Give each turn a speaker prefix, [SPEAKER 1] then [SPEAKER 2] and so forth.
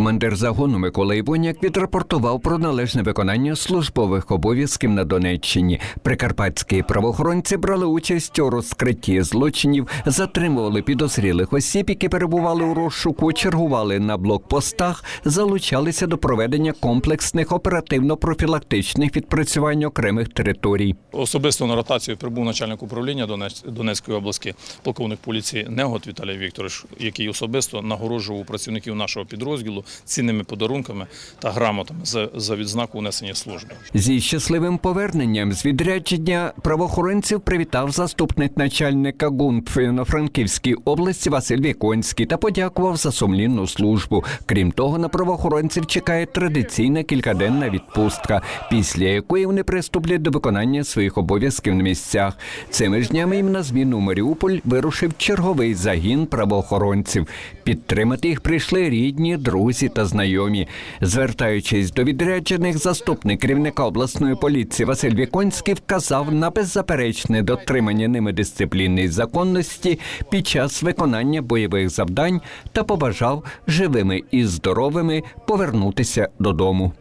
[SPEAKER 1] Командир загону Микола Івоняк відрапортував про належне виконання службових обов'язків на Донеччині. Прикарпатські правоохоронці брали участь у розкритті злочинів, затримували підозрілих осіб, які перебували у розшуку, чергували на блокпостах, залучалися до проведення комплексних оперативно-профілактичних відпрацювань окремих територій.
[SPEAKER 2] Особисто на ротацію прибув начальник управління Донець- Донецької області, полковник поліції Негот Віталій Вікторович, який особисто нагороджував працівників нашого підрозділу цінними подарунками та грамотами за, за відзнаку унесення служби.
[SPEAKER 1] Зі щасливим поверненням з відрядження правоохоронців привітав заступник начальника ГУНП Івано-Франківській області Василь Віконський та подякував за сумлінну службу. Крім того, на правоохоронців чекає традиційна кількаденна відпустка, після якої вони приступлять до виконання своїх обов'язків на місцях. Цими ж днями їм на зміну Маріуполь вирушив черговий загін правоохоронців. Підтримати їх прийшли рідні, друзі та знайомі. Звертаючись до відряджених, заступник керівника обласної поліції Василь Віконський вказав на беззаперечне дотримання ними дисципліни і законності під час виконання бойових завдань та побажав живими і здоровими повернутися додому.